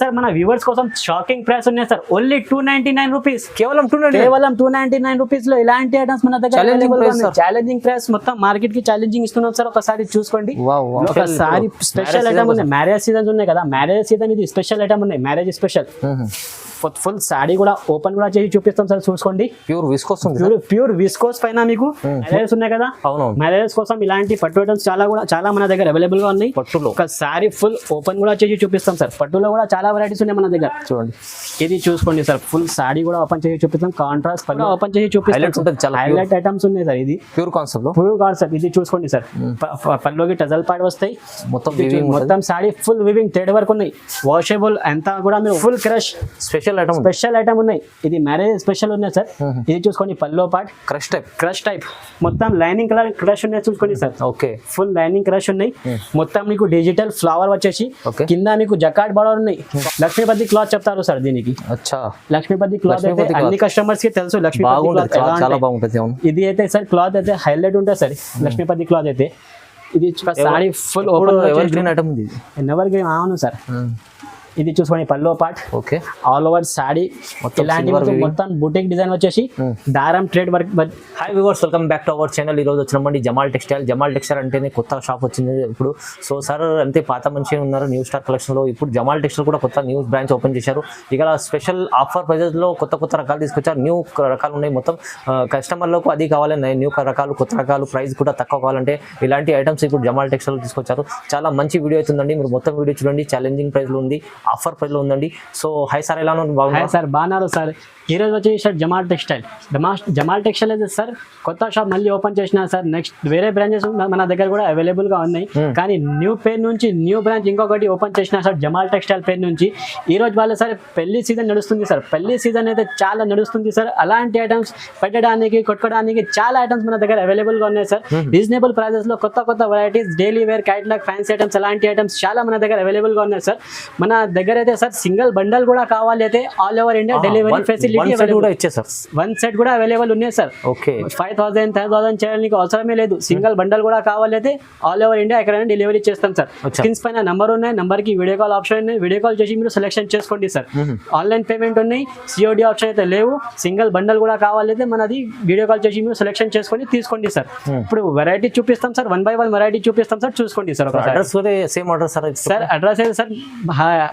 Sir మన viewers కోసం shocking price ఉన్నాయి sir. Only two ninety nine rupees కేవలం టూ కేవలం టూ నైన్టీ నైన్ రూపీస్లో ఇలాంటి ఐటమ్స్ మన దగ్గర. ఛాలెంజింగ్ ప్రైస్ మొత్తం మార్కెట్కి ఛాలెంజింగ్ ఇస్తున్నాం సార్. ఒకసారి చూసుకోండి. ఒకసారి స్పెషల్ ఐటమ్ ఉన్నాయి. మ్యారేజ్ సీజన్స్ ఉన్నాయి కదా. మ్యారేజ్ సీజన్ ఇది స్పెషల్ ఐటమ్ ఉన్నాయి. మ్యారేజ్ స్పెషల్ ఫుల్ సాడీ కూడా ఓపెన్ కూడా చేసి చూపిస్తాం సార్ చూసుకోండి. ప్యూర్ విసుకొస్తుంది ప్యూర్ ప్యూర్ విస్కోస్ పైన మీకు మ్యారేజెస్ ఉన్నాయి కదా? అవునవును. మ్యారేజెస్ కోసం ఇలాంటి పట్టు ఐటమ్స్ చాలా కూడా చాలా మన దగ్గర అవైలబుల్గా ఉన్నాయి. పట్టులో. ఒక సారీ ఫుల్ ఓపెన్ కూడా చేసి చూపిస్తాం సార్. పట్టులో కూడా చాలా వెరైటీస్ ఉన్నాయి మన దగ్గర. చూడండి. ఇది చూసుకోండి సార్. ఫుల్ సాడీ కూడా ఓపెన్ చేసి చూపిస్తాం. కాంట్రాస్ట్ పళ్ళు ఓపెన్ చేసి చూపిస్తాం హైలైట్ ఐటమ్స్ ఉన్నాయి సార్ ఇది. ప్యూర్ కాన్సెప్ట్లో? కాదు సార్ ఇది చూసుకోండి సార్. ప- ప- పళ్ళుకి టజల్ పాడ్ వస్తాయి. మొత్తం. మొత్తం సాడీ ఫుల్ వివింగ్ థ్రెడ్ వరకు ఉన్నాయి. వాషబుల్ అంతా కూడా మీరు full crush special item special item ఉన్నాయి. ఇది మ్యారేజ్ స్పెషల్ ఉన్నాయి సార్ ఇది చూసుకోండి పల్లో part crush type crush type మొత్తం లైనింగ్ కలర్ క్రష్ ఉన్నాయి చూసుకోండి sir okay full lining crush ఉన్నాయి. మొత్తం మీకు డిజిటల్ ఫ్లవర్ వచ్చేసి. కింద మీకు జకాట్ బార్డర్ ఉన్నాయి. లక్ష్మీపతి క్లాత్ చెప్తారు సార్ దీనికి. అచ్చా. లక్ష్మీపతి క్లాత్ అయితే అన్ని కస్టమర్స్కి తెలుసు లక్ష్మీపతి చాలా. బాగుంటుంది ఇది అయితే సార్ క్లాత్ అయితే హైలైట్ ఉంటుంది సార్ లక్ష్మీపతి క్లాత్ అయితే. ఇది sari full open ever green item ఇది? ఎవర్ గ్రీన్ అవును సార్ ఇది చూసుకోండి pallu part okay. All over sari ఇలాంటి మొత్తం- బుటిక్ డిజైన్ వచ్చేసి దారం trade work hi weavers welcome back to our channel ఈ రోజు వచ్చినామండి జమాల్ టెక్స్టైల్. జమాల్ టెక్స్టైల్ అంటేనే కొత్త షాప్ వచ్చింది ఇప్పుడు. సో సార్ అంతే పాత మనిషి ఉన్నారు న్యూ స్టార్ కలెక్షన్లో. ఇప్పుడు జమాల్ టెక్స్టైల్ కూడా కొత్త న్యూ బ్రాంచ్ ఓపెన్ చేశారు. ఇక్కడ స్పెషల్ ఆఫర్ ప్రైజెస్లో కొత్త కొత్త రకాలు తీసుకొచ్చారు. న్యూ రకాలు ఉన్నాయి మొత్తం. కస్టమర్లకు అది కావాలని న్యూ రకాలు కొత్త రకాలు ప్రైస్ కూడా తక్కువ కావాలంటే ఇలాంటి ఐటమ్స్ ఇప్పుడు జమాల్ టెక్స్టైల్ తీసుకొచ్చారు. చాలా మంచి వీడియో అవుతుందండి. మీరు మొత్తం వీడియో చూడండి. ఛాలెంజింగ్ ప్రైస్లో ఉంది. ఆఫర్ ప్రైస్లో ఉందండి. సో హై సార్ ఎలా? హాయ్ సార్ బాగున్నారు సార్. ఈ రోజు వచ్చేసి సార్ జమాల్ టెక్స్టైల్. జమా జమాల్ టెక్స్టైల్ అయితే సార్ కొత్త షాప్ మళ్ళీ ఓపెన్ చేసిన సార్ నెక్స్ట్ వేరే బ్రాంచెస్ మన దగ్గర కూడా అవైలబుల్గా ఉన్నాయి కానీ న్యూ పేరు నుంచి న్యూ బ్రాంచ్ ఇంకొకటి ఓపెన్ చేసిన సార్ జమాల్ టెక్స్టైల్ పేరు నుంచి. ఈ రోజు వాళ్ళ సార్ పెళ్ళి సీజన్ నడుస్తుంది సార్. పెళ్ళి సీజన్ అయితే చాలా నడుస్తుంది సార్. అలాంటి ఐటమ్స్ పెట్టడానికి కొట్టుకోవడానికి చాలా ఐటమ్స్ మన దగ్గర అవైలబుల్గా ఉన్నాయి సార్. రీజనబుల్ ప్రైజెస్లో కొత్త కొత్త varieties daily wear catalogue fancy items అలాంటి ఐటమ్స్ చాలా మన దగ్గర అవైలబుల్గా ఉన్నాయి సార్. మన దగ్గర అయితే సార్ సింగిల్ బండల్ కూడా కావాలి అయితే all over India delivery facility కూడా ఇచ్చేసారు వన్ సెట్ కూడా అవైలబుల్ ఉన్నాయి sir. Okay. Five thousand ten thousand చేయడానికి అవసరమే లేదు. సింగిల్ బండల్ కూడా కావాలి అయితే ఆల్ ఓవర్ ఇండియా ఎక్కడైనా డెలివరీ చేస్తాం సార్. స్క్రీన్స్ పైన నంబర్ ఉన్నాయి నంబర్కి వీడియో కాల్ ఆప్షన్ ఉన్నాయి. వీడియో కాల్ చేసి మీరు సెలెక్షన్ చేసుకోండి సార్. ఆన్లైన్ పేమెంట్ ఉన్నాయి సిఓడి ఆప్షన్ అయితే లేవు. సింగిల్ బండల్ కూడా కావాలైతే మనది వీడియో కాల్ చేసి మీరు సెలెక్షన్ చేసుకొని తీసుకోండి సార్. ఇప్పుడు వెరైటీ చూపిస్తాం sir. One by one variety చూపిస్తాం సార్. చూసుకోండి సార్ ఒకసారి. Same address sir. Sir address అయితే sir?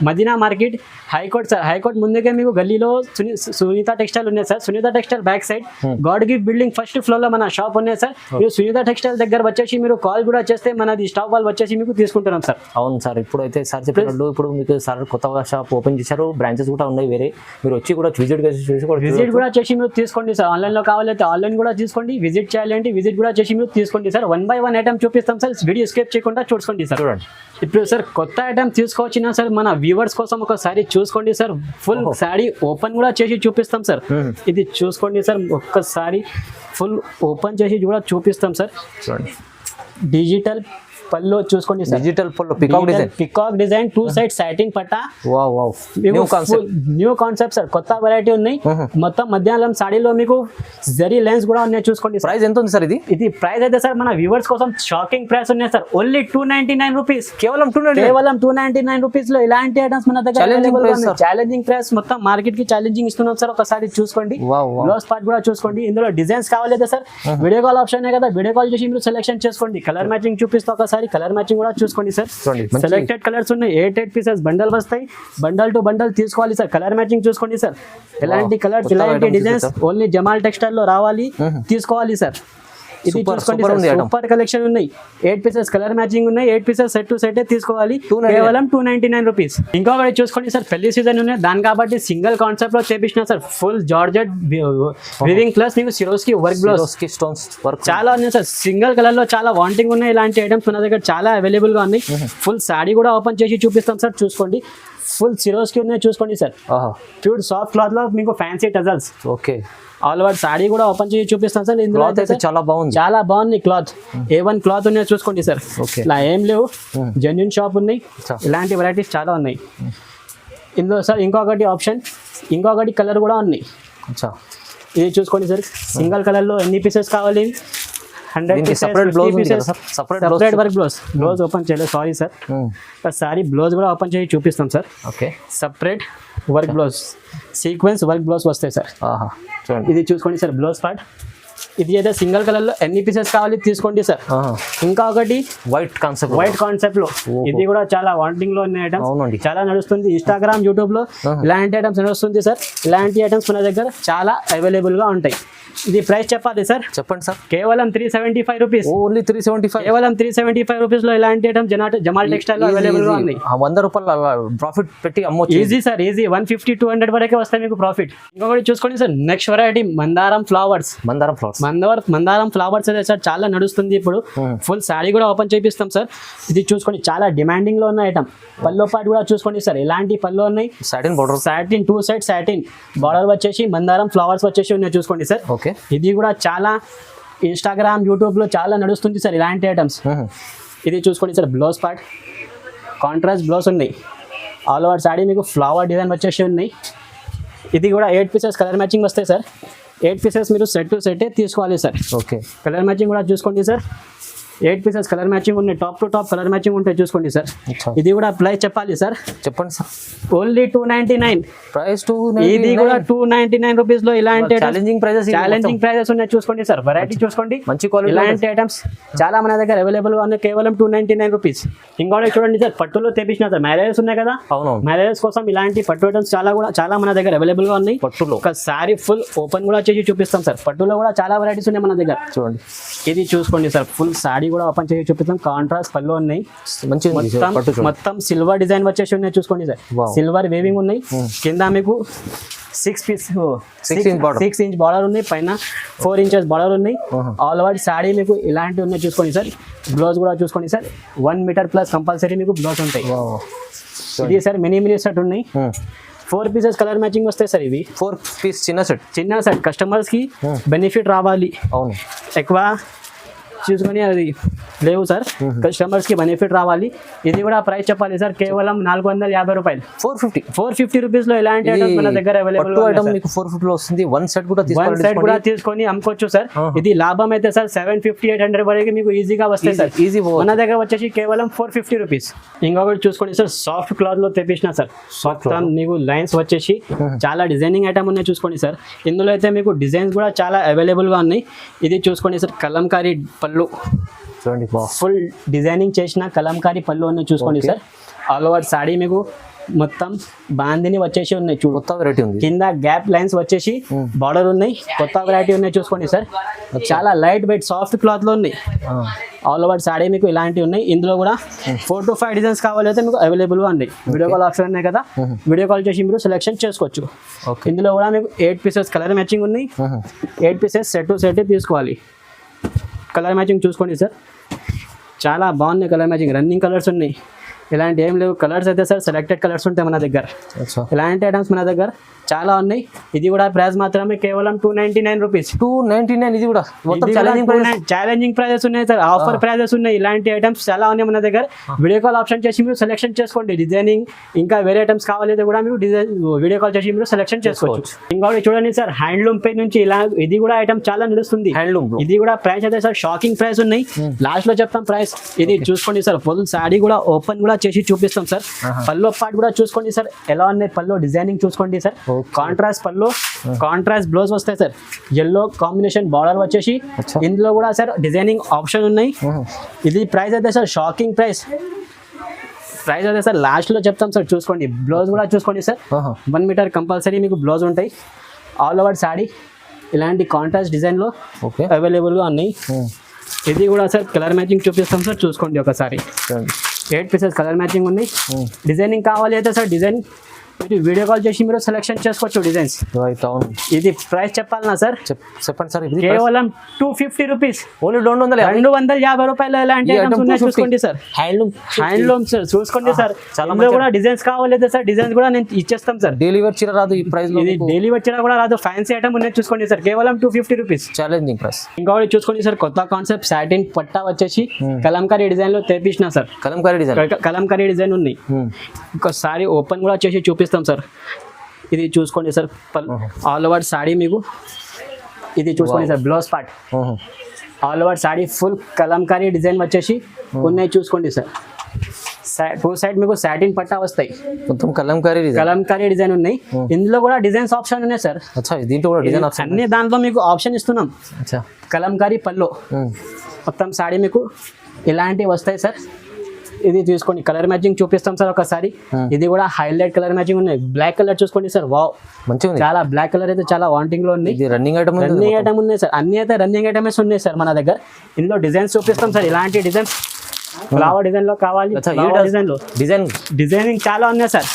Madina market high court sir. High court ముందుకే మీకు గల్లీలో సుని- సునీత టెక్స్టైల్ ఉన్నాయి sir. Sunita textile back side. God gift building first ఫ్లోర్లో మన షాప్ ఉన్నాయి సార్. మీరు సునీత టెక్స్టైల్ దగ్గర వచ్చేసి మీరు కాల్ కూడా చేస్తే మనది స్టాక్ వాళ్ళు వచ్చేసి మీకు తీసుకుంటున్నాం సార్. అవును సార్. ఇప్పుడు అయితే సార్ చెప్పినట్టు ఇప్పుడు మీకు సార్ కొత్తగా షాప్ ఓపెన్ చేశారు. బ్రాంచెస్ కూడా ఉన్నాయి వేరే. మీరు వచ్చి కూడా విజిట్ చూసి విజిట్ కూడా చేసి మీరు తీసుకోండి సార్. ఆన్లైన్లో కావాలంటే ఆన్లైన్ కూడా తీసుకోండి. విజిట్ చేయాలంటే విజిట్ కూడా చేసి మీరు తీసుకోండి sir. One by one item చూపిస్తాం సార్. వీడియో స్కేప్ చేయకుండా చూసుకోండి సార్. చూడండి. ఇప్పుడు సార్ కొత్త ఐటమ్ తీసుకొచ్చినా సార్ మన వ్యూవర్స్ కోసం ఒకసారి చూసుకోండి సార్ ఫుల్ సారీ ఓపెన్ కూడా చేసి చూపిస్తాం సార్ ఇది చూసుకోండి సార్ ఒక్కసారి ఫుల్ ఓపెన్ చేసి కూడా చూపిస్తాం సార్ చూడండి. డిజిటల్ పళ్ళు చూసుకోండి digital full peacock design peacock design two side సాటింగ్ పట్టా. Wow wow new concept sir కొత్త వెరైటీ ఉన్నాయి. మొత్తం మధ్యాహ్నం సాడీలో మీకు జరీ లెన్స్ కూడా ఉన్నాయి చూసుకోండి ప్రైస్ ఎంత ఉంది సార్ ఇది? ఇది ప్రైస్ అయితే సార్ మన వ్యూవర్స్ కోసం షాకింగ్ ప్రైస్ ఉన్నాయి sir only two ninety nine rupees కేవలం టూ కేవలం టూ నైన్టీ నైన్ రూపీస్లో ఇలాంటి ఐటమ్స్ మన దగ్గర. ఛాలెంజింగ్ ప్రైస్ మొత్తం మార్కెట్కి ఛాలెంజింగ్ ఇస్తున్నాం సార్ ఒకసారి చూసుకోండి. లో స్పాట్ కూడా చూసుకోండి. ఇందులో డిజైన్స్ కావాలైతే సార్ వీడియో కాల్ ఆప్షన్ కదా. వీడియో కాల్ చేసి మీరు సెలెక్షన్ చేసుకోండి. కలర్ మ్యాచింగ్ చూపిస్తా ఒకసారి కలర్ మ్యాచింగ్ కూడా చూసుకోండి సార్. సెలెక్టెడ్ కలర్స్ ఉన్నాయి. ఎయిట్ ఎయిట్ పీసెస్ బండల్ వస్తాయి. బండల్ టు బండల్ తీసుకోవాలి సార్. కలర్ మ్యాచింగ్ చూసుకోండి సార్. ఎలాంటి కలర్స్ ఇలాంటి items డిజైన్స్. ఓన్లీ జమాల్ టెక్స్టైల్లో రావాలి. తీసుకోవాలి సార్. ఇది చూసుకోండి. సూపర్ కలెక్షన్ ఉన్నాయి. ఎయిట్ పీసెస్ కలర్ మ్యాచింగ్ ఉన్నాయి. Eight pieces set to set తీసుకోవాలి. 299. కేవలం టూ నైన్టీ నైన్ రూపీస్ ఇంకొకటి చూసుకోండి సార్ పెళ్ళి సీజన్ ఉన్నాయి. దాని కాబట్టి సింగిల్ కాన్సెప్ట్లో చేపించిన sir. Full georgette weaving plus మీకు సిరోస్కి వర్క్ బ్లౌజ్కి స్టోన్స్ వర్క్ చాలా ఉన్నాయి సార్. సింగిల్ కలర్లో చాలా వాంటింగ్ ఉన్నాయి. ఇలాంటి ఐటమ్స్ మన దగ్గర చాలా అవైలబుల్గా ఉన్నాయి. ఫుల్ సాడీ కూడా ఓపెన్ చేసి చూపిస్తాం సార్. చూసుకోండి. ఫుల్ సిరోస్కి ఉన్నాయి చూసుకోండి సార్. ప్యూర్ సాఫ్ట్ క్లాత్లో మీకు fancy tassels okay. All over sari కూడా ఓపెన్ చేసి చూపిస్తాం సార్. ఇందులో అయితే చాలా బాగుంది. చాలా బాగుంది క్లాత్ ఏ వన్ క్లాత్ ఉన్నాయి చూసుకోండి సార్. ఇలా ఏం లేవు. జెన్యున్ షాప్ ఉన్నాయి. ఇలాంటి వెరైటీస్ చాలా ఉన్నాయి. ఇందులో సార్ ఇంకొకటి ఆప్షన్ ఇంకొకటి కలర్ కూడా ఉన్నాయి. ఇది చూసుకోండి సార్. సింగిల్ కలర్లో ఎన్ని పీసెస్ కావాలి? Hundred separate work blouse blouse open చేయలేదు. సారీ సార్ సారీ బ్లౌజ్ కూడా ఓపెన్ చేసి చూపిస్తాం sir okay separate work blouse sequence work blouse వస్తాయి సార్ ఇది చూసుకోండి సార్ బ్లౌజ్ పార్ట్ ఇది అయితే సింగిల్ కలర్లో ఎన్ని పీసెస్ కావాలి తీసుకోండి సార్. ఇంకా ఒకటి వైట్ కాన్సెప్ట్ వైట్ కాన్సెప్ట్లో. ఇది కూడా చాలా వాంటింగ్లో ఉన్న ఐటమ్స్ అవునండి. చాలా నడుస్తుంది. ఇన్స్టాగ్రామ్ యూట్యూబ్లో ఇలాంటి ఐటమ్స్ నడుస్తుంది సార్. ఇలాంటి ఐటమ్స్ మన దగ్గర చాలా అవైలబుల్గా ఉంటాయి. ఇది ప్రైస్ చెప్పాలి సార్? చెప్పండి సార్. కేవలం three seventy five rupees only three seventy five కేవలం త్రీ సెవెంటీ ఫైవ్ రూపీస్లో ఇలాంటి ఐటమ్ జనాట జమాల్ టెక్స్టైల్లో అవైలబుల్గా ఉన్నాయి. వంద రూపాయలు ప్రాఫిట్ పెట్టి అమ్మొచ్చు. Easy sir easy one fifty two hundred వరకే వస్తాయి మీకు ప్రాఫిట్ ఇంకొకటి చూసుకోండి సార్. నెక్స్ట్ వెరైటీ మందారం ఫ్లవర్స్ మందారం ఫ్లవర్స్ మందారం మందారం ఫ్లవర్స్ అయితే సార్ చాలా నడుస్తుంది ఇప్పుడు. ఫుల్ శారీ కూడా ఓపెన్ చేపిస్తాం సార్ ఇది చూసుకోండి చాలా డిమాండింగ్లో ఉన్న ఐటమ్ పల్లో పాటు కూడా చూసుకోండి సార్ ఎలాంటి పళ్ళు ఉన్నాయి? Satin border satin two side satin border వచ్చేసి మందారం ఫ్లవర్స్ వచ్చేసి ఉన్నాయి చూసుకోండి సార్ ఓకే ఇది కూడా చాలా ఇన్స్టాగ్రామ్ యూట్యూబ్లో చాలా నడుస్తుంది సార్ ఇలాంటి ఐటమ్స్ ఇది చూసుకోండి sir blouse part contrast blouse ఉన్నాయి. ఆల్ ఓవర్ సాడీ మీకు ఫ్లవర్ డిజైన్ వచ్చేసి ఉన్నాయి. ఇది కూడా ఎయిట్ పీసెస్ కలర్ మ్యాచింగ్ వస్తాయి సార్ ఎయిట్ పీసెస్ మీరు సెట్ టు సెట్ తీసుకోవాలి సార్. ఓకే. కలర్ మ్యాచింగ్ కూడా చూసుకోండి sir. Eight pieces colour matching ఉన్నాయి. Top to top colour matching ఉంటాయి చూసుకోండి సార్ ఇది కూడా ప్రైస్ చెప్పాలి సార్ చెప్పండి sir only two ninety nine price two ఇది కూడా టూ నైన్టీ నైన్ రూపీస్లో ఇలాంటి ఛాలెంజింగ్ ప్రైజెస్ ఛాలెంజింగ్ ప్రైజెస్ ఉన్నాయి చూసుకోండి సార్ వెరైటీ చూసుకోండి. మంచి క్వాలిటీ ఇలాంటి ఐటమ్స్ చాలా మన దగ్గర అవైలబుల్గా ఉన్నాయి. కేవలం టూ నైన్టీ నైన్ రూపీస్ ఇంకోటి చూడండి సార్ పట్టులో తెప్పించిన సార్ మ్యారేజెస్ ఉన్నాయి కదా? అవునవును. మ్యారేజెస్ కోసం ఇలాంటి పట్టు ఐటమ్స్ చాలా కూడా చాలా మన దగ్గర అవైలబుల్గా ఉన్నాయి. పట్టులో. ఒక సారీ ఫుల్ ఓపెన్ కూడా చేసి చూపిస్తాం సార్ పట్టులో కూడా చాలా వెరైటీస్ ఉన్నాయి మన దగ్గర. చూడండి. ఇది చూసుకోండి సార్ ఫుల్ సారీ కూడా ఓపెన్ చేసి చూపిస్తాం. కాంట్రాస్ట్ పళ్ళు ఉన్నాయి. ఉంది మొత్తం సిల్వర్ డిజైన్ వచ్చేసి ఉన్నాయి చూసుకోండి సార్. సిల్వర్ వేవింగ్ ఉన్నాయి. కింద మీకు six piece. Six inch border ఉన్నాయి. పైన ఫోర్ ఇంచెస్ బార్డర్ ఉన్నాయి. ఆల్ ఓవర్ సాడీ మీకు ఇలాంటి ఉన్నాయి చూసుకోండి సార్. బ్లౌజ్ కూడా చూసుకోండి sir. One metre plus compulsory మీకు బ్లౌజ్ ఉంటాయి. ఇది సార్ మినీ మినీ సెట్ ఉన్నాయి. ఫోర్ పీసెస్ కలర్ మ్యాచింగ్ వస్తాయి సార్ ఇవి. ఫోర్ పీస్ చిన్న సెట్ చిన్న సెట్ కస్టమర్స్కి Hmm. బెనిఫిట్ రావాలి. అవును. ఎక్కువ చూసుకొని అది లేవు సార్. కస్టమర్స్కి బెనిఫిట్ రావాలి. ఇది కూడా ప్రైస్ చెప్పాలి సార్. కేవలం నాలుగు వందల యాభై రూపాయలు. Four fifty. ఫోర్ ఫిఫ్టీ రూపీస్లో ఎలాంటి మన దగ్గర అవైలబుల్ ఐటమ్ మీకు ఫోర్ ఫిఫ్టీ లో వస్తుంది. వన్ సెట్ కూడా వన్ సైడ్ కూడా తీసుకొని అమ్ముకోవచ్చు సార్. ఇది లాభం అయితే sir seven fifty eight hundred వరకు మీకు ఈజీగా వస్తాయి సార్. ఈజీ మన దగ్గర వచ్చేసి కేవలం ఫోర్ ఫిఫ్టీ రూపీస్. ఇంకొకటి చూసుకోండి సార్. సాఫ్ట్ క్లాత్లో తెప్పించిన సార్. మొత్తం మీకు లైన్స్ వచ్చేసి చాలా డిజైనింగ్ ఐటమ్ ఉన్నాయి చూసుకోండి సార్. ఇందులో అయితే మీకు డిజైన్స్ కూడా చాలా అవైలబుల్గా ఉన్నాయి. ఇది చూసుకోండి సార్. కలంకారీ పళ్ళు చూడండి. బా ఫుల్ డిజైనింగ్ చేసిన కలంకారీ పళ్ళు ఉన్నాయి చూసుకోండి. సార్. ఆల్ ఓవర్ సాడీ మీకు మొత్తం బాందిని వచ్చేసి ఉన్నాయి చూడు. కొత్త వెరైటీ ఉంది. కింద గ్యాప్ లైన్స్ వచ్చేసి. బార్డర్ ఉన్నాయి. కొత్త వెరైటీ ఉన్నాయి చూసుకోండి సార్. చాలా లైట్ వెయిట్ సాఫ్ట్ క్లాత్లో ఉన్నాయి. ఆల్ ఓవర్ సాడీ మీకు ఇలాంటివి ఉన్నాయి. ఇందులో కూడా ఫోర్ టు ఫైవ్ డిజైన్స్ కావాలైతే మీకు అవైలబుల్గా ఉన్నాయి. వీడియో కాల్ ఆప్షన్ ఉన్నాయి కదా. వీడియో కాల్ చేసి మీరు సెలెక్షన్ చేసుకోవచ్చు. ఓకే. ఇందులో కూడా మీకు ఎయిట్ పీసెస్ కలర్ మ్యాచింగ్ ఉన్నాయి. Eight pieces set to set తీసుకోవాలి. కలర్ మ్యాచింగ్ చూసుకోండి సార్. చాలా బాగున్నాయి కలర్ మ్యాచింగ్. రన్నింగ్ కలర్స్ ఉన్నాయి. ఇలాంటి ఏం లేవు. కలర్స్ అయితే సార్ సెలెక్టెడ్ కలర్స్ ఉంటాయి మన దగ్గర. ఇలాంటి ఐటమ్స్ మన దగ్గర చాలా ఉన్నాయి. ఇది కూడా ప్రైస్ మాత్రమే కేవలం two ninety nine rupees two ninety nine ఇది కూడా ఛాలెంజింగ్ ప్రైజెస్ ఉన్నాయి సార్ ఆఫర్ ప్రైజెస్ ఉన్నాయి. ఇలాంటి ఐటమ్స్ చాలా ఉన్నాయి మన దగ్గర. వీడియో కాల్ ఆప్షన్ చేసి మీరు సెలెక్షన్ చేసుకోండి. డిజైనింగ్ ఇంకా వేరే ఐటమ్స్ కావాలైతే కూడా మీరు డిజైన్ వీడియో కాల్ చేసి మీరు సెలెక్షన్ చేసుకోవచ్చు. ఇంకోటి చూడండి సార్ హ్యాండ్లూమ్ పే నుంచి ఇలా ఇది కూడా ఐటమ్ చాలా నడుస్తుంది. హ్యాండ్లూమ్ ఇది కూడా ప్రైస్ అయితే సార్ షాకింగ్ ప్రైస్ ఉన్నాయి. లాస్ట్లో చెప్తాం ప్రైస్ ఇది చూసుకోండి సార్ ఫుల్ సాడీ కూడా ఓపెన్ కూడా చేసి చూపిస్తాం సార్. పల్లో పార్ట్ కూడా చూసుకోండి సార్. ఎలా ఉన్నాయి పల్లో డిజైనింగ్ చూసుకోండి sir. Contrast pallu contrast blouse వస్తాయి సార్. ఎల్లో కాంబినేషన్ బార్డర్ వచ్చేసి. ఇందులో కూడా సార్ డిజైనింగ్ ఆప్షన్ ఉన్నాయి. ఇది ప్రైస్ అయితే సార్ షాకింగ్ ప్రైస్ ప్రైస్ అయితే సార్ లాస్ట్లో చెప్తాం సార్. చూసుకోండి. బ్లౌజ్ కూడా చూసుకోండి సార్. వన్ మీటర్ కంపల్సరీ మీకు బ్లౌజ్ ఉంటాయి. ఆల్ ఓవర్ సాడీ ఇలాంటి కాంట్రాస్ట్ డిజైన్లో ఓకే. అవైలబుల్గా ఉన్నాయి. ఇది కూడా సార్ కలర్ మ్యాచింగ్ చూపిస్తాం సార్. చూసుకోండి ఒకసారి. ఎయిట్ పీసెస్ కలర్ మ్యాచింగ్ ఉంది డిజైనింగ్ కావాలి అయితే సార్ డిజైన్ మీరు వీడియో కాల్ చేసి మీరు సెలెక్షన్ చేసుకోవచ్చు డిజైన్స్ ఇది ప్రైస్ చెప్పాలనా సార్ చెప్ చెప్పండి సార్ కేవలం టూ ఫిఫ్టీ రూపీస్ ఓన్లీ రెండు వందల. రెండు వందల యాభై రూపాయలు ఎలాంటి ఈ items item ఉన్నాయో 250. చూసుకోండి సార్ హ్యాండ్లూమ్ హ్యాండ్లూమ్ సార్ చూసుకోండి సార్ చాలా కూడా డిజైన్స్ కావాలైతే సార్ డిజైన్స్ కూడా నేను ఇచ్చేస్తాం సార్ డెలివరీ చీర రాదు ఈ ప్రైస్ ఇది డైలీ వచ్చినా కూడా రాదు. ఫ్యాన్సీ ఐటమ్ ఉన్నాయి చూసుకోండి సార్ కేవలం two fifty rupees challenging price ఇంకొకటి చూసుకోండి సార్ కొత్త కాన్సెప్ట్ సాటిన్ పట్టా వచ్చేసి Hmm. కలంకారీ డిజైన్లో తెప్పించిన sir kalamkari design kalamkari design ఉన్నాయి. ఒకసారి ఓపెన్ కూడా చేసి చూపిస్తాం సార్. ఇది చూసుకోండి సార్. ఆల్ ఓవర్ సాడీ మీకు. ఇది చూసుకోండి sir. Blouse part all over sari full kalamkari design వచ్చేసి ఉన్నాయి చూసుకోండి సార్. టూ సైడ్ మీకు సాటిన్ పట్టా వస్తాయి. మొత్తం కలంకారీ డిజైన్. కలంకారీ డిజైన్ ఉన్నాయి. ఇందులో కూడా డిజైన్స్ ఆప్షన్ ఉన్నాయి సార్. దీంట్లో కూడా డిజైన్ ఆప్షన్ అన్ని దాంట్లో మీకు ఆప్షన్ ఇస్తున్నాం. కలంకారీ పల్లో. ఉమ్. మొత్తం సాడీ మీకు ఇలాంటివి వస్తాయి సార్. ఇది చూసుకోండి. కలర్ మ్యాచింగ్ చూపిస్తాం సార్ ఒకసారి. ఇది కూడా హైలైట్ కలర్ మ్యాచింగ్ ఉన్నాయి. బ్లాక్ కలర్ చూసుకోండి సార్. వావ్ మంచిగా చాలా బ్లాక్ కలర్ అయితే చాలా వాంటింగ్లో ఉంది. రన్నింగ్ ఐటమ్ రన్నింగ్ ఐటమ్ ఉన్నాయి సార్. అన్ని అయితే రన్నింగ్ ఐటమ్స్ ఉన్నాయి సార్ మన దగ్గర. ఇందులో డిజైన్స్ చూపిస్తాం సార్. ఇలాంటి డిజైన్స్ ఫ్లవర్ డిజైన్లో కావాలి. డిజైన్లో. డిజైన్ డిజైనింగ్ చాలా ఉన్నాయి సార్.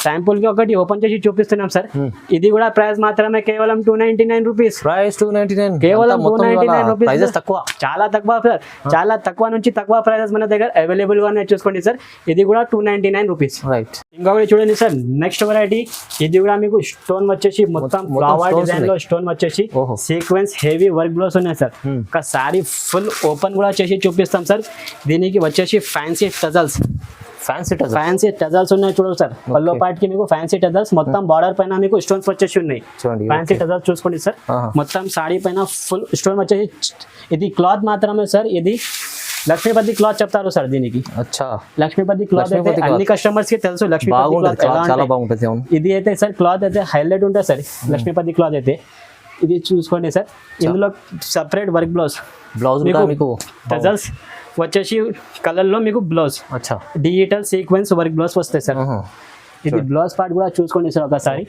శాంపుల్కి ఒకటి ఓపెన్ చేసి చూపిస్తున్నాం సార్ ఇది కూడా ప్రైస్ మాత్రమే కేవలం two ninety nine rupees price two ninety nine కేవలం టూ నైన్టీ నైన్ రూపీస్ తక్కువ. చాలా తక్కువ సార్ చాలా తక్కువ నుంచి తక్కువ ప్రైజెస్ మన దగ్గర అవైలబుల్గా ఉన్నాయి చూసుకోండి సార్ ఇది కూడా two ninety nine rupees right ఇంకొకటి చూడండి సార్ నెక్స్ట్ వెరైటీ ఇది కూడా మీకు స్టోన్ వచ్చేసి మొత్తం ఫ్లవర్ డిజైన్లో స్టోన్ వచ్చేసి. సీక్వెన్స్ హెవీ వర్క్ బ్లౌస్ ఉన్నాయి సార్ ఒక సారీ ఫుల్ ఓపెన్ కూడా చేసి చూపిస్తాం సార్ దీనికి వచ్చేసి fancy tassels fancy touch fancy tassels ఉన్నాయి చూడండి సార్. పల్లో పాటికి మీకు ఫ్యాన్సీ టజల్స్ మొత్తం బార్డర్ పైన మీకు స్టోన్స్ వచ్చేసి ఉన్నాయి. చూడండి ఫ్యాన్సీ టజల్స్ చూసుకోండి సార్. మొత్తం సాడీ పైన ఫుల్ స్టోన్ వచ్చేసి ఇది క్లాత్ మాత్రమే సార్. ఇది లక్ష్మీపతి క్లాత్ చెప్తారు సార్ దీనికి. అచ్చా. లక్ష్మీపతి క్లాత్ అయితే అన్ని కస్టమర్స్కి తెలుసు లక్ష్మీపతి చాలా. బాగుంటుంది ఇది అయితే సార్ క్లాత్ అయితే హైలైట్ ఉంటుంది సార్. లక్ష్మీపతి క్లాత్ అయితే. ఇది చూసుకోండి సార్. ఇందులో సపరేట్ వర్క్ బ్లౌజ్ బ్లౌజ్ మీకు టజల్స్ వచ్చేసి కలర్లో మీకు blouse. Digital sequence work blouse వస్తాయి సార్. ఇది బ్లౌజ్ పార్ట్ కూడా చూసుకోండి సార్ ఒకసారి.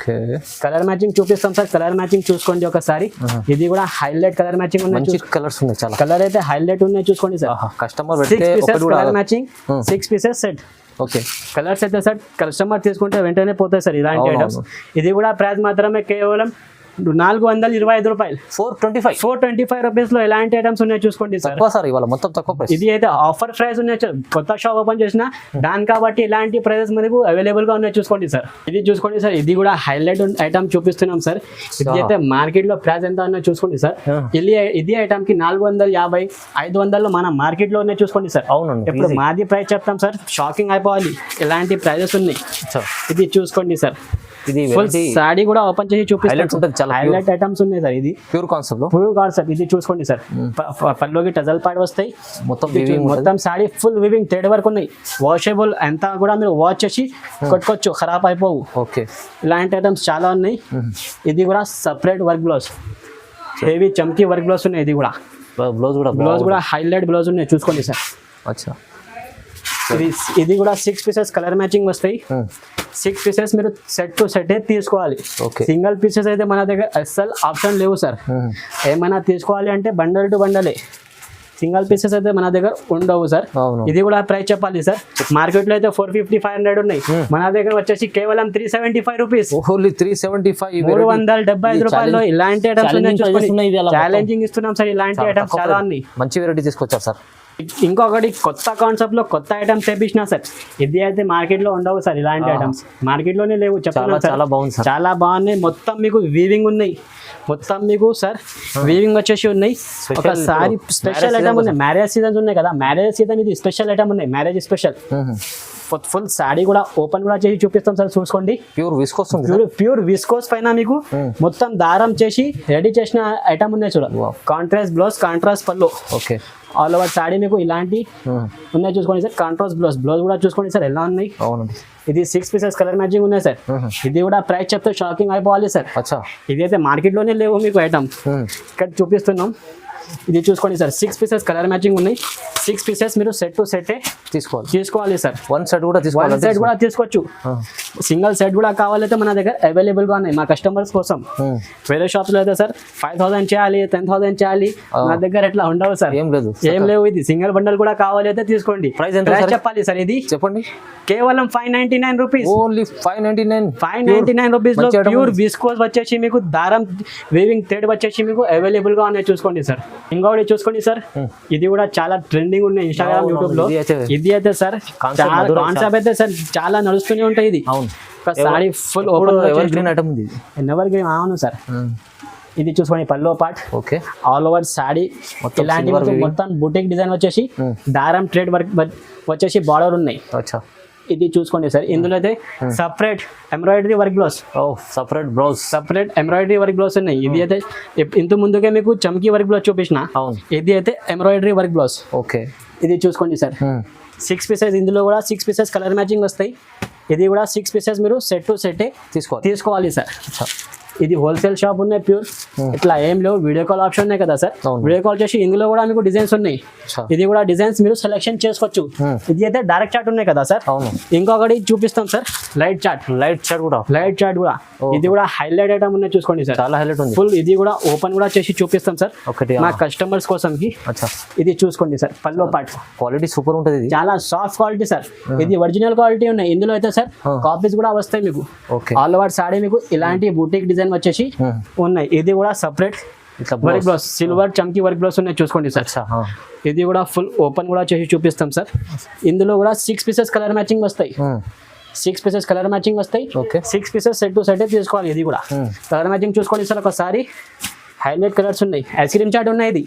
కలర్ మ్యాచింగ్ చూపిస్తాం సార్. కలర్ మ్యాచింగ్ చూసుకోండి ఒకసారి. ఇది కూడా హైలైట్ కలర్ మ్యాచింగ్ ఉన్నాయి మంచి కలర్స్ ఉన్నాయి చాలా. కలర్ అయితే హైలైట్ ఉన్నాయి చూసుకోండి sir. Customer six pieces colour matching. Six pieces set okay. Colours అయితే సార్ కస్టమర్ తీసుకుంటే వెంటనే పోతాయి సార్ ఇలాంటి ఐటమ్స్ ఇది కూడా ప్రైస్ మాత్రమే కేవలం నాలుగు వందల ఇరవై ఐదు రూపాయలు. Four twenty five. Four twenty five రూపీస్లో ఎలాంటి ఐటమ్స్ ఉన్నాయో చూసుకోండి సార్. సార్ ఇవాళ మొత్తం తక్కువ ప్రైస్ ఇది అయితే ఆఫర్ ప్రైస్ ఉన్నాయి సార్. కొత్త షాప్ ఓపెన్ చేసిన దాని కాబట్టి ఇలాంటి ప్రైజెస్ మనకు అవైలబుల్గా ఉన్నాయి చూసుకోండి సార్. ఇది చూసుకోండి సార్. ఇది కూడా హైలైట్ ఐటమ్ చూపిస్తున్నాం సార్. ఇది అయితే మార్కెట్లో ప్రైస్ ఎంత ఉన్నాయో చూసుకోండి సార్. ఇది ఇది ఐటమ్కి నాలుగు వందల యాభై ఐదు వందలు మన మార్కెట్లో ఉన్నాయి చూసుకోండి సార్. అవునండి. ఇప్పుడు. మాది ప్రైస్ చెప్తాం సార్. షాకింగ్ అయిపోవాలి. ఇలాంటి ప్రైజెస్ ఉన్నాయి. ఇది చూసుకోండి సార్. ఇది ఫుల్ సాడీ కూడా ఓపెన్ చేసి Highlights ఉంటుంది, చాలా హైలైట్ ఐటమ్స్ ఉన్నాయి సార్ ఇది. ప్యూర్ కాన్సెప్ట్ ఇది చూసుకోండి సార్. ప- పల్లోకి టజల్ పాడ్ వస్తాయి. మొత్తం. మొత్తం సాడీ ఫుల్ వివింగ్ థ్రెడ్ వరకు ఉన్నాయి. వాషబుల్ అంతా కూడా మీరు వాష్ చేసి కొట్టుకోవచ్చు. ఖరాబ్ అయిపోవు. ఓకే ఇలాంటి ఐటమ్స్ చాలా ఉన్నాయి. ఇది కూడా సపరేట్ వర్క్ బ్లౌజ్ హెవీ చమ్కీ వర్క్ బ్లౌజ్ ఉన్నాయి. ఇది కూడా. బ్లౌజ్ కూడా బ్లౌజ్ కూడా హైలైట్ బ్లౌజ్ ఉన్నాయి. చూసుకోండి సార్. అచ్చా. ఇది ఇది కూడా సిక్స్ పీసెస్ కలర్ మ్యాచింగ్ వస్తాయి. సిక్స్ పీసెస్ మీరు సెట్ టు సెట్ తీసుకోవాలి. సింగిల్ పీసెస్ అయితే మన దగ్గర అస్సలు ఆప్షన్ లేవు సార్. ఏమైనా తీసుకోవాలి అంటే బండల్ టు బండలే సింగిల్ పీసెస్ అయితే మన దగ్గర ఉండవు సార్ ఇది కూడా ప్రైస్ చెప్పాలి సార్ మార్కెట్లో అయితే ఫోర్ ఫిఫ్టీ ఫైవ్ హండ్రెడ్ ఉన్నాయి. మన దగ్గర వచ్చేసి కేవలం three seventy five rupees only three seventy five మూడు వందల డెబ్బై ఐదు రూపాయల్లో ఇలాంటి ఐటమ్స్. ఛాలెంజింగ్ ఇస్తున్నాం సార్ ఇలాంటి ఐటమ్స్ చాలా ఉన్నాయి. మంచి వెరైటీ తీసుకొచ్చారు సార్ ఇంకొకటి కొత్త కాన్సెప్ట్లో కొత్త ఐటమ్స్ తెప్పించిన సార్ ఇది అయితే మార్కెట్లో ఉండవు సార్ ఇలాంటి ఐటమ్స్ మార్కెట్లోనే లేవు చాలా చాలా బాగుంది సార్. చాలా బాగున్నాయి. మొత్తం మీకు వీవింగ్ ఉన్నాయి. మొత్తం మీకు సార్ వీవింగ్ వచ్చేసి ఉన్నాయి. ఒకసారి స్పెషల్ ఐటమ్ ఉన్నాయి. మ్యారేజ్ సీజన్స్ ఉన్నాయి కదా. మ్యారేజ్ సీజన్ ఇది స్పెషల్ ఐటమ్ ఉన్నాయి. మ్యారేజ్ స్పెషల్ ఫుల్ సాడీ కూడా ఓపెన్ కూడా చేసి చూపిస్తాం సార్ చూసుకోండి. ప్యూర్ విస్కొస్తుంది ప్యూర్ ప్యూర్ విస్కోస్ పైన మీకు మొత్తం దారం చేసి రెడీ చేసిన ఐటమ్ ఉన్నాయి చూడ. Contrast blouse contrast pallu. Okay all over sari మీకు ఇలాంటి ఉన్నాయి చూసుకోండి సార్. కాంట్రాస్ట్ బ్లౌజ్ బ్లౌజ్ కూడా చూసుకోండి సార్ ఎలా ఉన్నాయి? అవునండి. ఇది సిక్స్ పీసెస్ కలర్ మ్యాచింగ్ ఉన్నాయి సార్. ఇది కూడా ప్రైస్ చెప్తే షాకింగ్ అయిపోవాలి సార్. ఇది అయితే మార్కెట్లోనే లేవు మీకు ఐటమ్ ఇక్కడ చూపిస్తున్నాం. ఇది చూసుకోండి sir. Six pieces colour matching ఉన్నాయి. సిక్స్ పీసెస్ మీరు సెట్ టు సెట్ తీసుకోవాలి. తీసుకోవాలి సార్. వన్ సెట్ కూడా తీసుకోవాలి. సెట్ కూడా తీసుకోవచ్చు. సింగిల్ సెట్ కూడా కావాలైతే మన దగ్గర అవైలబుల్గా ఉన్నాయి. మా కస్టమర్స్ కోసం. వేరే షాప్స్లో అయితే సార్ ఫైవ్ థౌసండ్ చేయాలి టెన్ థౌసండ్ చేయాలి. మా దగ్గర ఎట్లా ఉండవు సార్. ఏం లేదు. ఏం లేవు ఇది. సింగిల్ బండల్ కూడా కావాలి అయితే తీసుకోండి. Price ఎంత? చెప్పాలి సార్ ఇది. చెప్పండి. కేవలం five ninety nine rupees only five ninety nine five ninety nine రూపీస్లో ప్యూర్ ఉంది. విస్కోస్ వచ్చేసి మీకు దారం వేవింగ్ థ్రెడ్ వచ్చేసి మీకు అవైలబుల్గా ఉన్నాయి చూసుకోండి సార్. ఇంకొకటి చూసుకోండి సార్. ఇది కూడా చాలా ట్రెండింగ్ ఉన్నాయి ఇన్స్టాగ్రామ్ యూట్యూబ్లో. ఇది అయితే- సార్ కాన్సెప్ట్ అయితే సార్ చాలా నడుస్తూనే ఉంటాయి ఇది. అవును. ఒకసారి ఫుల్ ఇప్పుడు ఓపెన్ ఎవర్ గ్రీన్ ఐటమ్ ఉంది ఇది? ఎవర్ గ్రీన్ అవును సార్. ఇది చూసుకోండి pallu part okay. All over sari మొత్తం ఇలాంటి. మొత్తం బుటిక్ డిజైన్ వచ్చేసి. దారం ట్రేడ్ వర్క్ వచ్చేసి బార్డర్ ఉన్నాయి. ఇది చూసుకోండి సార్. ఇందులో అయితే separate embroidery work blouse separate blouse separate embroidery work blouse ఉన్నాయి. ఇది అయితే ఇంత ముందుగా మీకు చమ్కీ వర్క్ బ్లౌజ్ చూపించిన. ఇది అయితే ఎంబ్రాయిడరీ వర్క్ బ్లౌజ్ ఓకే. ఇది చూసుకోండి సార్. సిక్స్ పీసెస్ ఇందులో కూడా సిక్స్ పీసెస్ కలర్ మ్యాచింగ్ వస్తాయి. ఇది కూడా సిక్స్ పీసెస్ మీరు సెట్ టు సెట్ తీసుకోవాలి. తీసుకోవాలి సార్. ఇది హోల్సేల్ షాప్ ఉన్నాయి ప్యూర్. ఇట్లా ఏం లేవు. వీడియో కాల్ ఆప్షన్ ఉన్నాయి కదా సార్. వీడియో కాల్ చేసి ఇందులో కూడా మీకు డిజైన్స్ ఉన్నాయి. ఇది కూడా డిజైన్స్ మీరు సెలెక్షన్ చేసుకోవచ్చు. Hmm. ఇది అయితే డైరెక్ట్ చార్ట్ ఉన్నాయి కదా సార్. ఇంకొకటి చూపిస్తాం sir. Light chart light shirt కూడా. లైట్ చార్ట్ కూడా. ఇది కూడా హైలైట్ ఐటమ్ ఉన్నాయి చూసుకోండి సార్. చాలా హైలైట్ ఉంది. ఫుల్ ఇది కూడా ఓపెన్ కూడా చేసి చూపిస్తాం సార్. ఒకటి మా కస్టమర్స్ కోసం ఇది చూసుకోండి sir. Pallu part quality super ఉంటుంది ఇది. చాలా సాఫ్ట్ క్వాలిటీ సార్. ఇది ఒరిజినల్ క్వాలిటీ ఉన్నాయి. ఇందులో అయితే సార్ Hmm. కాపీస్ కూడా వస్తాయి మీకు. ఆల్ ఓవర్ సాడీ మీకు ఇలాంటి బూటిక్ డిజైన్ వచ్చేసి ఉన్నాయి. ఇది కూడా సపరేట్ వర్క్ బ్లౌజ్ సిల్వర్ చమ్కీ వర్క్ బ్లౌజ్ ఉన్నాయి చూసుకోండి సార్. ఇది కూడా ఫుల్ ఓపెన్ కూడా చేసి చూపిస్తాం సార్. ఇందులో కూడా సిక్స్ పీసెస్ కలర్ మ్యాచింగ్ వస్తాయి. సిక్స్ పీసెస్ కలర్ మ్యాచింగ్ వస్తాయి. Okay. Six pieces set to set తీసుకోవాలి ఇది కూడా. కలర్ మ్యాచింగ్ చూసుకోండి సార్ ఒకసారి. హైలైట్ కలర్స్ ఉన్నాయి. ఐస్ క్రీమ్ చాట్ ఉన్నాయి ఇది.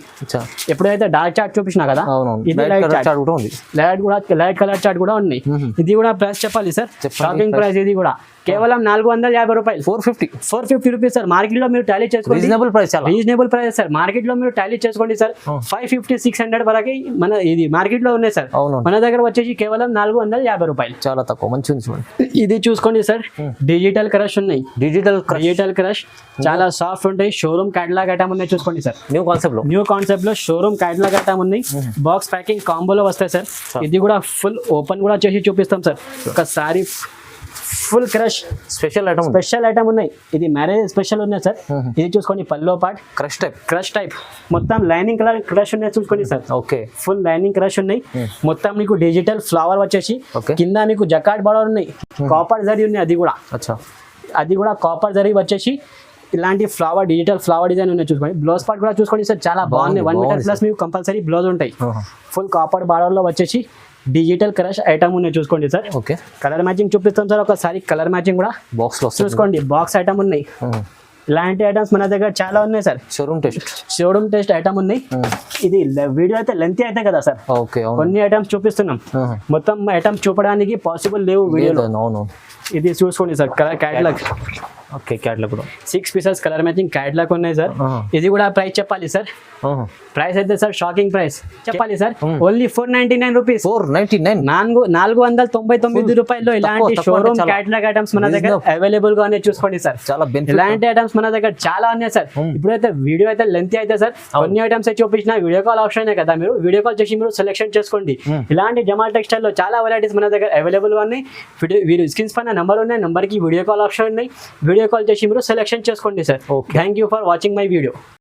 ఎప్పుడైతే డార్క్ చాట్ చూపించినా కదా ఇది లైట్ చాట్ కూడా ఉంది. లైట్ కూడా లైట్ కలర్ చాట్ కూడా ఉన్నాయి. ఇది కూడా ప్రైస్ చెప్పాలి సార్. షాపింగ్. ప్రైస్ ఇది కూడా. కేవలం నాలుగు వందల యాభై రూపాయలు. Four fifty. Four fifty rupees sir. మార్కెట్లో మీరు టాలీ చేసుకోండి. Reasonable price reasonable price sir. మార్కెట్లో మీరు టాలీ చేసుకోండి sir. Five fifty six hundred వరకు మన ఇది మార్కెట్లో ఉన్నాయి సార్. అవును. మన దగ్గర వచ్చేసి కేవలం నాలుగు వందల యాభై రూపాయలు. చాలా తక్కువ. మంచి ఉంది చూడండి. ఇది చూసుకోండి సార్. డిజిటల్ క్రష్ ఉన్నాయి. Digital digital crush. చాలా సాఫ్ట్ ఉంటాయి. షోరూమ్ క్యాటలాగ్ ఐటమ్ ఉన్నాయి చూసుకోండి సార్. న్యూ కాన్సెప్ట్లో. న్యూ కాన్సెప్ట్లో షోరూమ్ క్యాటలాగ్ ఐటమ్ ఉన్నాయి. బాక్స్ ప్యాకింగ్ కాంబోలో వస్తాయి సార్. ఇది కూడా ఫుల్ ఓపెన్ కూడా చేసి చూపిస్తాం సార్. ఒకసారి full crush special item special item ఉన్నాయి. ఇది మ్యారేజ్ స్పెషల్ ఉన్నాయి సార్. ఇది చూసుకోండి pallu part. Crush type. Crush type. మొత్తం లైనింగ్ కలర్ క్రష్ ఉన్నాయి చూసుకోండి sir. Okay. Full lining crush ఉన్నాయి. మొత్తం మీకు డిజిటల్ ఫ్లవర్ వచ్చేసి. కింద మీకు జకాట్ బార్డర్ ఉన్నాయి. కాపర్ జరీ ఉన్నాయి అది కూడా. అచ్చా. అది కూడా కాపర్ జరీ వచ్చేసి ఇలాంటి ఫ్లవర్ డిజిటల్ ఫ్లవర్ డిజైన్ ఉన్నాయి చూసుకోండి. బ్లౌజ్ పార్ట్ కూడా చూసుకోండి సార్. చాలా బాగుంది వన్ మీటర్ ప్లస్ మీకు కంపల్సరీ బ్లౌజ్ ఉంటాయి. ఫుల్ కాపర్ బార్డర్లో వచ్చేసి డిజిటల్ క్రష్ ఐటమ్ ఉన్నాయి చూసుకోండి సార్. ఓకే. కలర్ మ్యాచింగ్ చూపిస్తాం సార్. ఒకసారి కలర్ మ్యాచింగ్ కూడా బాక్స్లో చూసుకోండి. బాక్స్ ఐటమ్ ఉన్నాయి. ఇలాంటి ఐటమ్స్ మన దగ్గర చాలా ఉన్నాయి sir. Showroom test showroom test item ఉన్నాయి. ఇది వీడియో అయితే లెంత్ అయితే కదా సార్. ఓకే కొన్ని ఐటమ్స్ చూపిస్తున్నాం. మొత్తం ఐటమ్స్ చూపడానికి పాసిబుల్ లేవు వీడియోలో అవును. ఇది చూసుకోండి సార్ కలర్ క్యాటలాగ్. ఓకే క్యాట్లో కూడా. Six pieces colour matching catalogue ఉన్నాయి సార్. ఇది కూడా ప్రైస్ చెప్పాలి సార్. ప్రైస్ అయితే సార్ షాకింగ్ ప్రైస్ చెప్పాలి sir. Only four ninety nine rupees four ninety nine నాలుగు నాలుగు వందల తొంభై తొమ్మిది రూపాయల్లో ఇలాంటి షోరూమ్. క్యాటలాగ్ ఐటమ్స్ మన దగ్గర. అవైలబుల్గా ఉన్నాయి చూసుకోండి సార్. చాలా ఇలాంటి ఐటమ్స్ మన దగ్గర చాలా ఉన్నాయి సార్. ఇప్పుడైతే వీడియో అయితే లెంత్ అయితే సార్. కొన్ని ఐటమ్స్ అయితే చూపించిన వీడియో కాల్ ఆప్షన్ కదా మీరు. వీడియో కాల్ చేసి మీరు సెలెక్షన్ చేసుకోండి. ఇలాంటి జమాల్ టెక్స్టైల్లో చాలా వెరైటీస్ మన దగ్గర అవైలబుల్గా ఉన్నాయి. వీడియో స్క్రీన్స్ పైన నెంబర్ ఉన్నాయి నెంబర్కి వీడియో కాల్ ఆప్షన్ ఉన్నాయి. వీడియో కాల్ చేసి మీరు సెలెక్షన్ చేసుకోండి sir. Thank you for watching my video